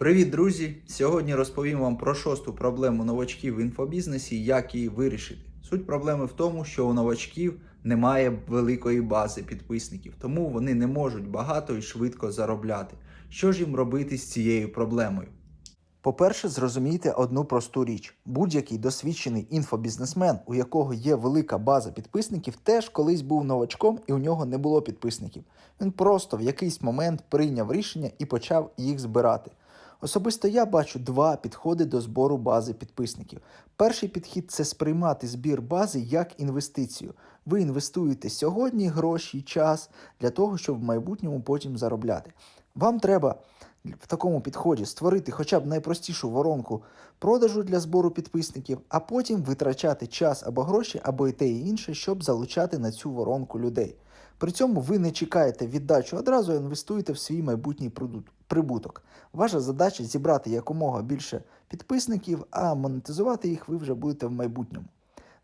Привіт, друзі! Сьогодні розповім вам про шосту проблему новачків в інфобізнесі, як її вирішити. Суть проблеми в тому, що у новачків немає великої бази підписників, тому вони не можуть багато і швидко заробляти. Що ж їм робити з цією проблемою? По-перше, зрозумійте одну просту річ: будь-який досвідчений інфобізнесмен, у якого є велика база підписників, теж колись був новачком і у нього не було підписників. Він просто в якийсь момент прийняв рішення і почав їх збирати. Особисто я бачу два підходи до збору бази підписників. Перший підхід це сприймати збір бази як інвестицію. Ви інвестуєте сьогодні гроші час для того, щоб в майбутньому потім заробляти. Вам треба в такому підході створити хоча б найпростішу воронку продажу для збору підписників, а потім витрачати час або гроші, або і те і інше, щоб залучати на цю воронку людей. При цьому ви не чекаєте віддачу одразу, інвестуєте в свій майбутній прибуток. Ваша задача зібрати якомога більше підписників, а монетизувати їх ви вже будете в майбутньому.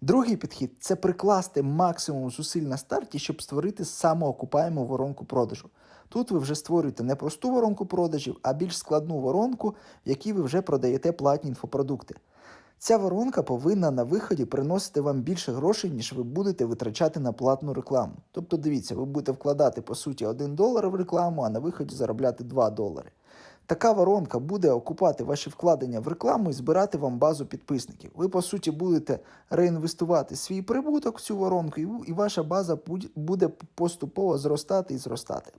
Другий підхід це прикласти максимум зусиль на старті, щоб створити самоокупаєму воронку продажу. Тут ви вже створюєте не просту воронку продажів, а більш складну воронку, в якій ви вже продаєте платні інфопродукти. Ця воронка повинна на виході приносити вам більше грошей, ніж ви будете витрачати на платну рекламу. Тобто, дивіться, ви будете вкладати по суті 1 долар в рекламу, а на виході заробляти 2 долари. Така воронка буде окупати ваші вкладення в рекламу і збирати вам базу підписників. Ви, по суті, будете реінвестувати свій прибуток в цю воронку, і ваша база буде поступово зростати і зростати.